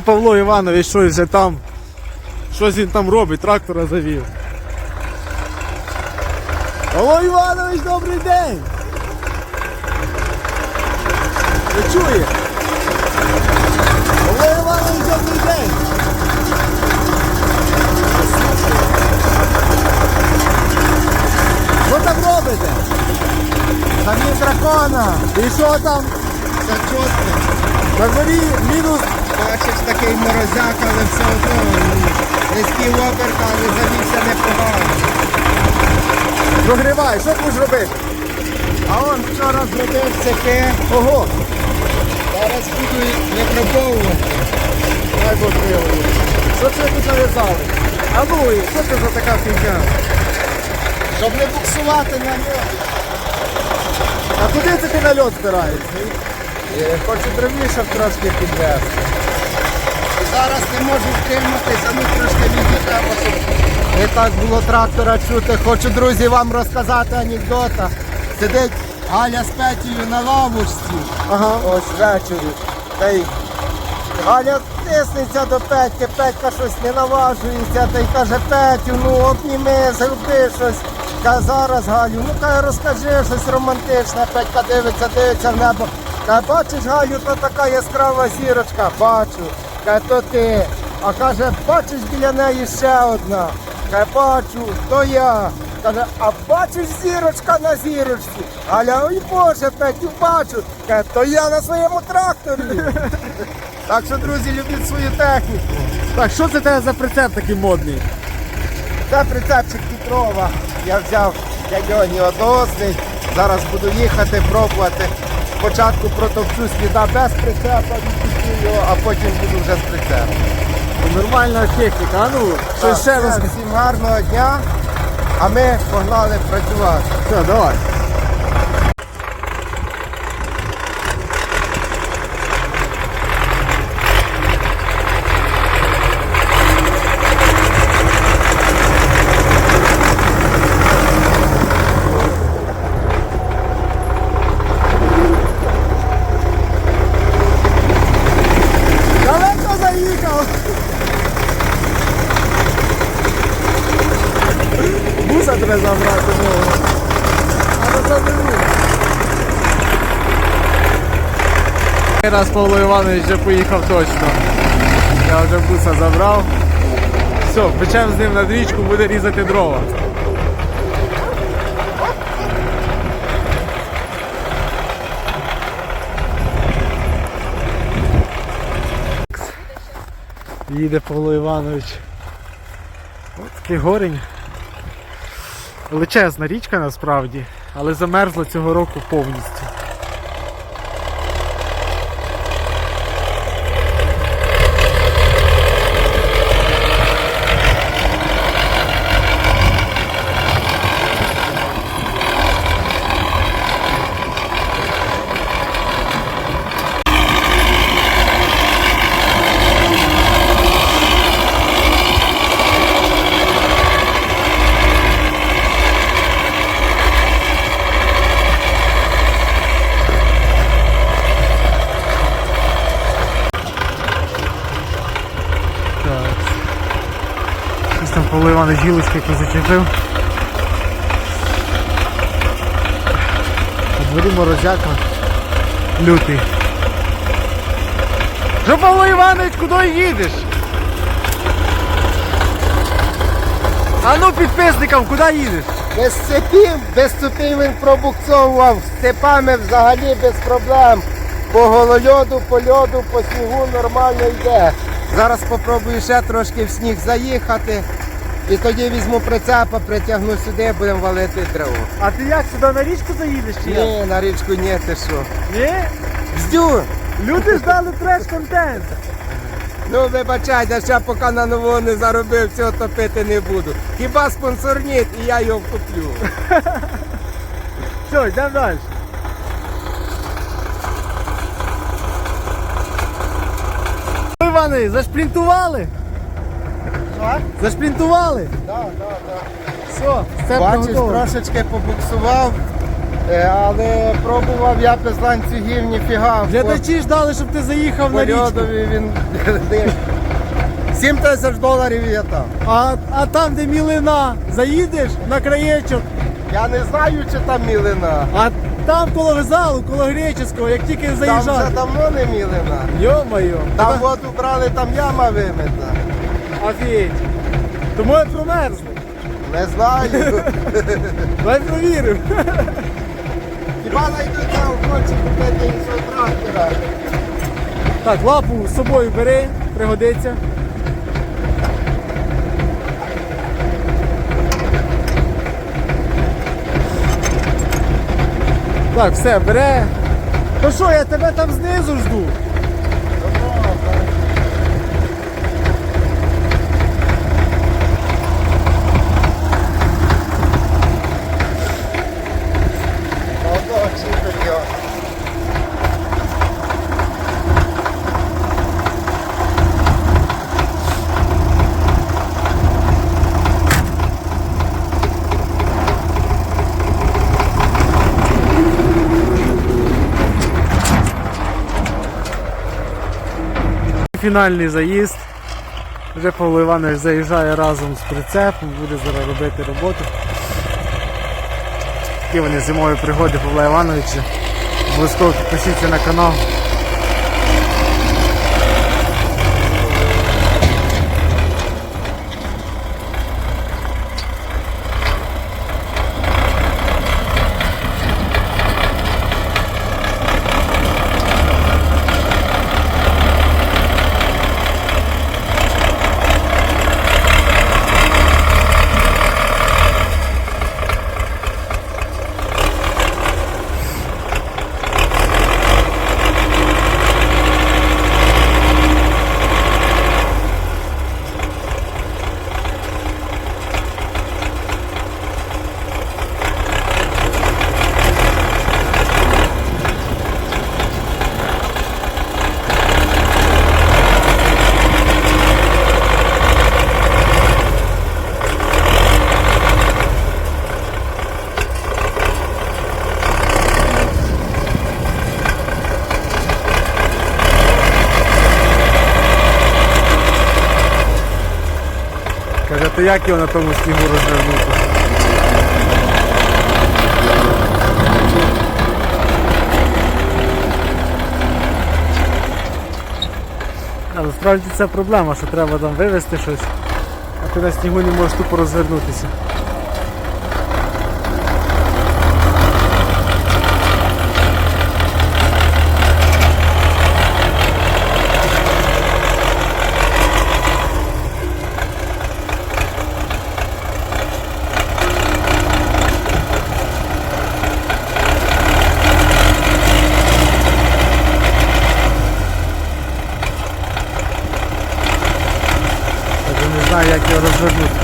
Павло Іванович щось вже там. Щось він там робить, трактора завів. Павло Іванович, добрий день! Ви чує? Павло Іванович, добрий день! Що там робите? Там є дракона. І що там? Це чітко. На дворі мінус. Бачиш такий морозяк, але все одно ну, низький оберт, але завівся непогано. Прогрівай, що будеш робити? А он вчора зробив цехи. Ого! Зараз буду випробовувати. Дай Бог. Що це тут нав'язали? А ну, і що це за така фігня? Щоб не буксувати на нього. А куди це ти на льот збираєшся? Е, Хочу дровішок трошки підвести. Зараз не можу втриматися, ну трошки відійдемо, не так було трактора чути. Хочу, друзі, вам розказати анекдота. Сидить Галя з Петєю на лавочці. Ага. Ось ввечері. Та й Галя тиснеться до Петьки, Петька щось не наважується, та й каже, Петю, ну обніми, зроби щось. Каже, зараз Галю, ну каже, розкажи щось романтичне. Петька дивиться, дивиться в небо. Каже, бачиш, Галю, то така яскрава зірочка, бачу. Каже, то ти. А каже, бачиш біля неї ще одна. Каже, бачу, то я. Каже, а бачиш зірочка на зірочці? Галя, ой Боже, Петю, бачу. Каже, то я на своєму тракторі. Так що, друзі, любіть свою техніку. Так, що це тебе за прицеп такий модний? Це прицепчик Петрова. Я взяв дядьоні одосний. Зараз буду їхати, пробувати. Спочатку протовчу сліда без прицепа, відпустю його, а потім буду вже з прицепом. Нормальна техніка, а ну, Так, щось ще раз. все, Всім гарного дня, а ми погнали працювати. Все, давай. Далеко заїхав. Буса тебе забрати нового. А ну заберу. Раз Павло Іванович вже поїхав точно. Я вже буса забрав. Все, печемо з ним над річку, буде різати дрова. Їде Павло Іванович. Ось такий горень. Величезна річка насправді, але замерзла цього року повністю. Так. Щось Іванович гілочки якось зачепив. На дворі морозяка. Лютий. Що Павло Іванович, куди їдеш? А ну підписникам, куди їдеш? Без цепів, без цепів він пробуксовував, з цепами взагалі без проблем. По голольоду, по льоду, по снігу нормально йде. Зараз спробую ще трошки в сніг заїхати. І тоді візьму прицепа, притягну сюди, будемо валити дрова. А ти як сюди на річку заїдеш чи як? Ні, на річку ні, ти що. Ні? Бздю! Люди ждали треш-контент. Ну вибачайте, ще поки на нового не заробив, цього топити не буду. Хіба спонсорніт і я його куплю. Все, йдемо далі. Івани, зашплінтували? Що? Зашплінтували? Так, так, так. Все, все Бачиш, трошечки побуксував, Е, Але пробував я без ланцюгів, ніфіга. Глядачі ждали, щоб ти заїхав на річку. Він 7 тисяч доларів є там. А, а там, де мілина, заїдеш на краєчок, Я не знаю, чи там мілина. а там коло вокзалу, коло греческого, як тільки Там вже давно не мілина. Йо-моє, Там воду брали, там яма вимита. Офігеть. Тому я промерзли. Не знаю. Давай провіримо. Хіба знайдуться охочі купити іншого трактора. Так, лапу з собою бери, пригодиться. Так, все, бере. Ну що, я тебе там знизу жду. Фінальний заїзд. Вже Павло Іванович заїжджає разом з прицепом, буде зараз робити роботу. Такі вони зимові пригоди Павла Івановича. Обов'язково підпишіться на канал. Каже, ти як його на тому снігу розвернути? А насправді це проблема, що треба там вивезти щось, а ти на снігу не можеш тупо розвернутися. Я не знаю, як його розвернути.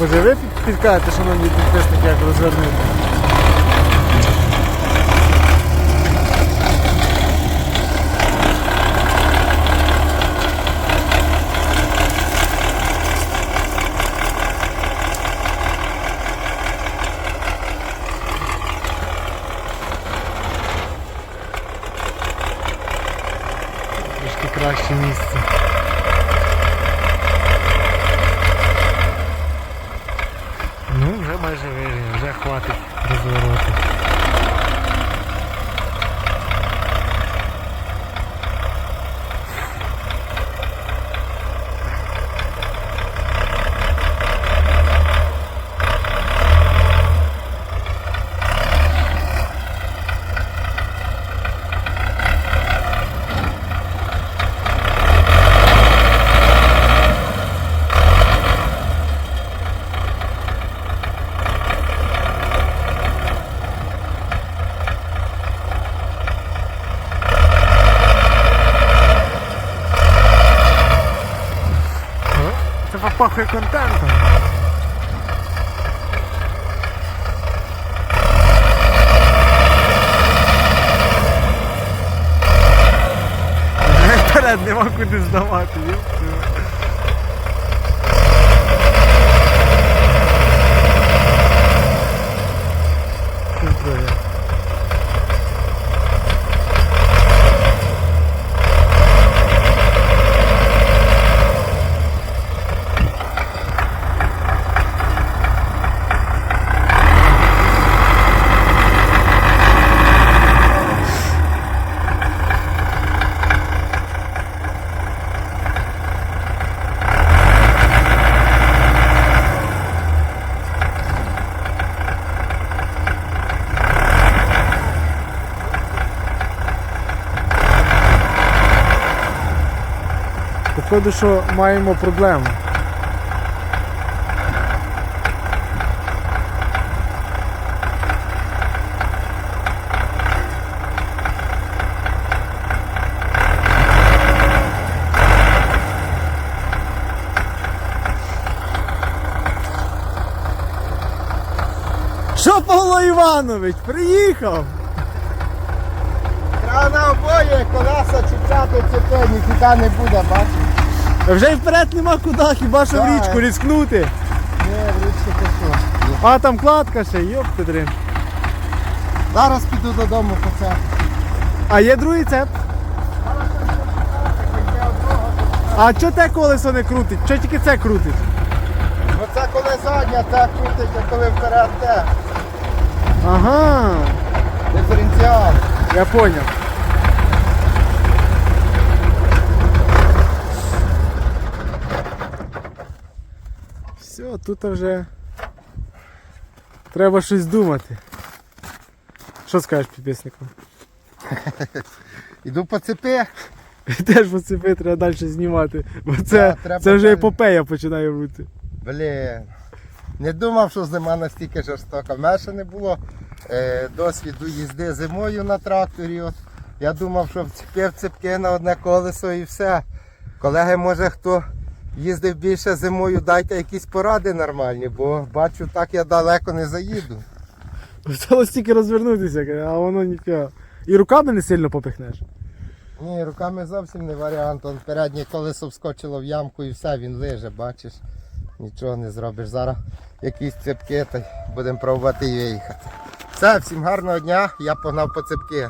Може підкажете, шановні підписники, як розвернути? Хватить розвороту. Блядь, нема куди здавати, ёпта. Походу, що маємо проблему. Що Павло Іванович, приїхав? Треба на обоє колеса чіпляти цепи, ніфіга не буде, бачиш? Вже й вперед нема куди, хіба що в річку різкнути. Ні, вручі ти що. А там кладка ще, йопти дрин. Зараз піду додому по це. А є другий цеп? А чого те колесо не крутить? Чого тільки це крутить? Оце коли задня, так крутить, а коли вперед те. Ага, Диференціал. я поняв. Тут вже треба щось думати. Що скажеш підписникам? Іду по цепи. Теж по цепи треба далі знімати, бо це, треба це вже далі. епопея починає бути. Блін. Не думав, що зима настільки жорстока. В мене ще не було е, досвіду їзди зимою на тракторі. От. Я думав, що вцепив цепки на одне колесо і все. Колеги, може хто їздив більше зимою, дайте якісь поради нормальні, бо бачу, так я далеко не заїду. Стало стільки розвернутися, а воно ніфіга. І руками не сильно попихнеш. Ні, руками зовсім не варіант. Он переднє колесо вскочило в ямку і все, він лиже, бачиш. Нічого не зробиш. Зараз якісь цепки та будемо пробувати виїхати. Все, всім гарного дня, я погнав по цепки.